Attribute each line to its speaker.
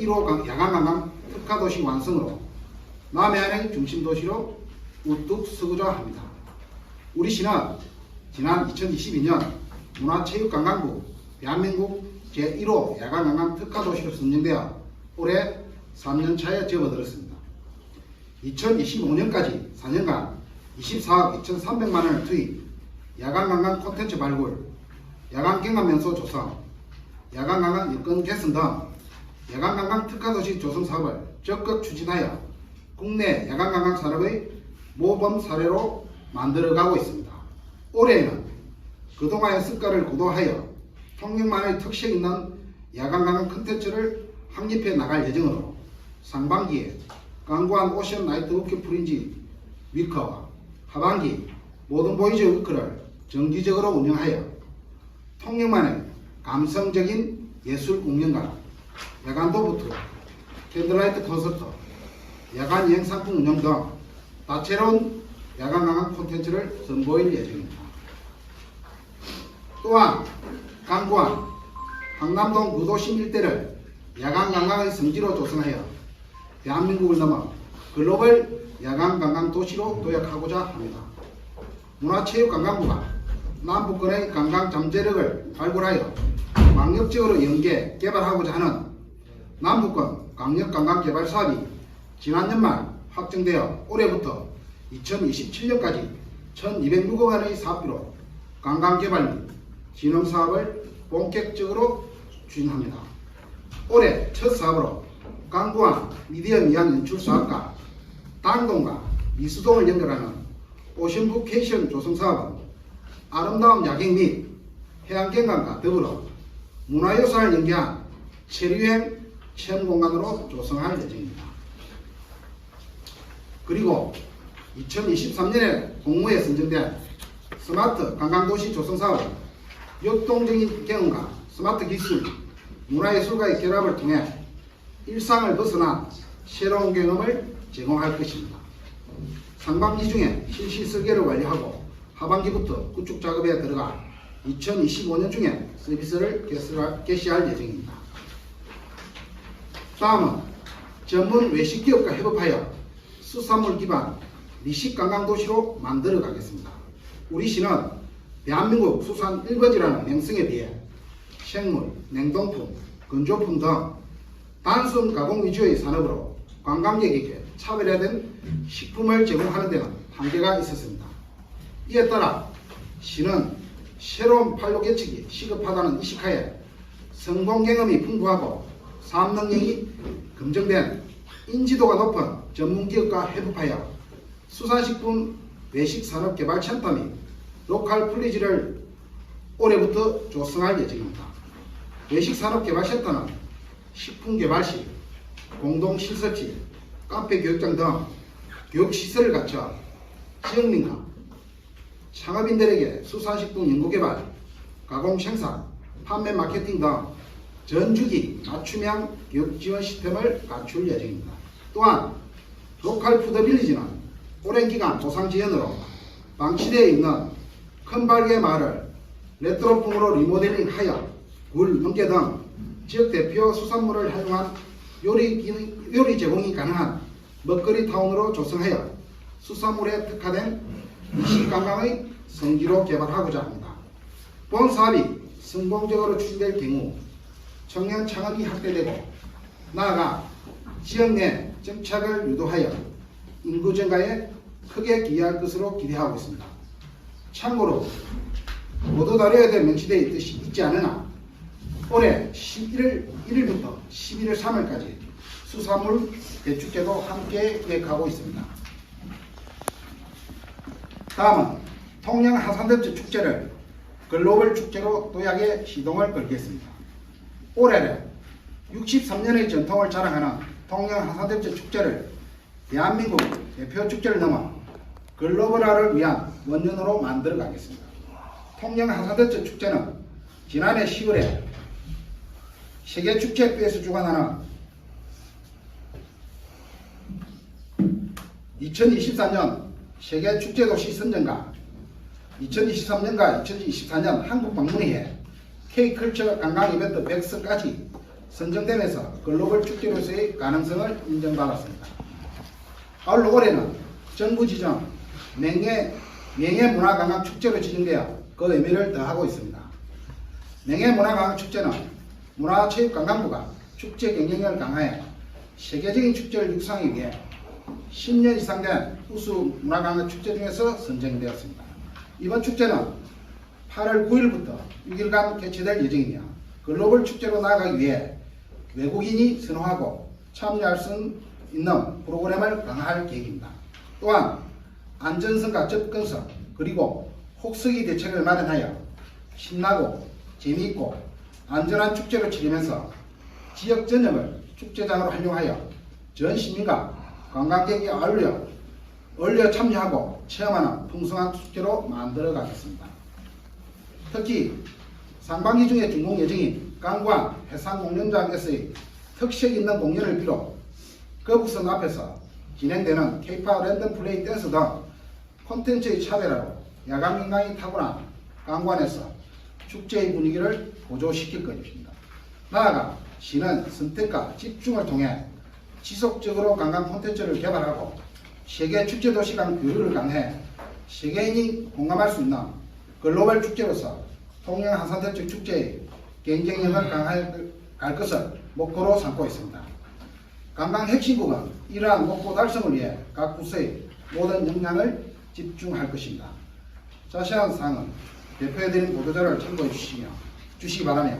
Speaker 1: 제1호 야간관광 특화도시 완성으로 남해안의 중심도시로 우뚝 서고자 합니다. 우리 시는 지난 2022년 문화체육관광부 대한민국 제1호 야간관광 특화도시로 선정되어 올해 3년차에 접어들었습니다. 2025년까지 4년간 24억 2,300만 원을 투입, 야간관광 콘텐츠 발굴, 야간경관명소 조성, 야간관광 여건 개선 등 야간관광 특화도시 조성 사업을 적극 추진하여 국내 야간관광 산업의 모범 사례로 만들어가고 있습니다. 올해에는 그동안의 성과를 고도하여 통영만의 특색 있는 야간관광 콘텐츠를 확립해 나갈 예정으로 상반기에 강구한 오션 나이트 워크 프린지 위커와 하반기 모든 보이즈 위크를 정기적으로 운영하여 통영만의 감성적인 예술 공연과 야간 도부트, 캔들라이트 콘서트, 야간 여행 상품 운영 등 다채로운 야간 관광 콘텐츠를 선보일 예정입니다. 또한 강구한 항남동 구도심 일대를 야간 관광의 성지로 조성하여 대한민국을 넘어 글로벌 야간 관광 도시로 도약하고자 합니다. 문화체육관광부가 남북권의 관광 잠재력을 발굴하여 광역적으로 연계 개발하고자 하는 남북권 광역관광개발 사업이 지난 연말 확정되어 올해부터 2027년까지 1206억 원의 사업비로 관광개발 및 진흥사업을 본격적으로 추진합니다. 올해 첫 사업으로 강구한 미디어 미양 연출사업과 당동과 미수동을 연결하는 오션부케이션 조성사업은 아름다운 야경 및 해양경관과 더불어 문화유산을 연계한 체류행 체험 공간으로 조성할 예정입니다. 그리고 2023년에 공모에 선정된 스마트 관광도시 조성사업은 역동적인 경험과 스마트 기술, 문화예술과의 결합을 통해 일상을 벗어난 새로운 경험을 제공할 것입니다. 상반기 중에 실시 설계를 완료하고 하반기부터 구축 작업에 들어가 2025년 중에 서비스를 개시할 예정입니다. 다음은 전문 외식기업과 협업하여 수산물 기반 미식관광도시로 만들어 가겠습니다. 우리 시는 대한민국 수산 1거지라는 명성에 비해 생물, 냉동품, 건조품 등 단순 가공 위주의 산업으로 관광객에게 차별화된 식품을 제공하는 데는 한계가 있었습니다. 이에 따라 시는 새로운 판로 개척이 시급하다는 이식하에 성공 경험이 풍부하고 사업 능력이 검증된 인지도가 높은 전문기업과 협업하여 수산식품 외식산업개발센터 및 로컬 플리지를 올해부터 조성할 예정입니다. 외식산업개발센터는 식품개발실, 공동실습실, 카페 교육장 등 교육시설을 갖춰 지역민과 창업인들에게 수산식품 연구개발, 가공생산, 판매 마케팅 등 전주기 맞춤형 교육 지원 시스템을 갖출 예정입니다. 또한 로컬 푸드 빌리지는 오랜 기간 보상 지원으로 방치되어 있는 큰 발개 마을을 레트로풍으로 리모델링하여 굴, 멍게 등 지역 대표 수산물을 활용한 요리, 기능- 요리 제공이 가능한 먹거리 타운으로 조성하여 수산물에 특화된 미식관광의 성지로 개발하고자 합니다. 본 사업이 성공적으로 추진될 경우 청년 창업이 확대되고 나아가 지역 내 정착을 유도하여 인구 증가에 크게 기여할 것으로 기대하고 있습니다. 참고로 모두 다려야 될 명시되어 있듯이 있지 않으나 올해 11월 1일부터 11월 3일까지 수산물 대축제도 함께 기획하고 있습니다. 다음은 통영 하산대첩 축제를 글로벌 축제로 도약에 시동을 걸겠습니다. 올해는 63년의 전통을 자랑하는 통영 하산대첩 축제를 대한민국 대표 축제를 넘어 글로벌화를 위한 원년으로 만들어 가겠습니다. 통영 하산대첩 축제는 지난해 10월에 세계축제협회에서 주관하는 2024년 세계축제도시 선정과 2023년과 2024년 한국 방문회에 K컬처 관광 이벤트 100석까지 선정되면서 글로벌 축제로서의 가능성을 인정받았습니다. 아울러 올해는 정부 지정 명예, 명예문화관광 축제로 지정되어 그 의미를 더하고 있습니다. 명예문화관광 축제는 문화체육관광부가 축제 경쟁력을 강화해 세계적인 축제를 육성하기 위해 10년 이상 된 우수 문화관광 축제 중에서 선정되었습니다. 이번 축제는 8월 9일부터 6일간 개최될 예정이며 글로벌 축제로 나아가기 위해 외국인이 선호하고 참여할 수 있는 프로그램을 강화할 계획입니다. 또한 안전성과 접근성 그리고 혹서기 대책을 마련하여 신나고 재미있고 안전한 축제를 치르면서 지역 전역을 축제장으로 활용하여 전 시민과 관광객이 어울려, 어울려 참여하고 체험하는 풍성한 축제로 만들어 가겠습니다. 특히 상반기 중에 준공 예정인 강관 해상공연장에서의 특색 있는 공연을 비롯 거북선 앞에서 진행되는 케이팝 랜덤 플레이 댄스 등 콘텐츠의 차별화로 야간 민감이 타고난 강관에서 축제의 분위기를 보조시킬 것입니다. 나아가 시는 선택과 집중을 통해 지속적으로 관광 콘텐츠를 개발하고 세계 축제 도시 간 교류를 강해 세계인이 공감할 수 있는 글로벌 축제로서 통영 한산대축 축제의 경쟁력을 강화할 갈 것을 목표로 삼고 있습니다. 관광 핵심국은 이러한 목표 달성을 위해 각 부서의 모든 역량을 집중할 것입니다. 자세한 사항은 대표해드린 보도자료를 참고해 주시며 주시기 바라며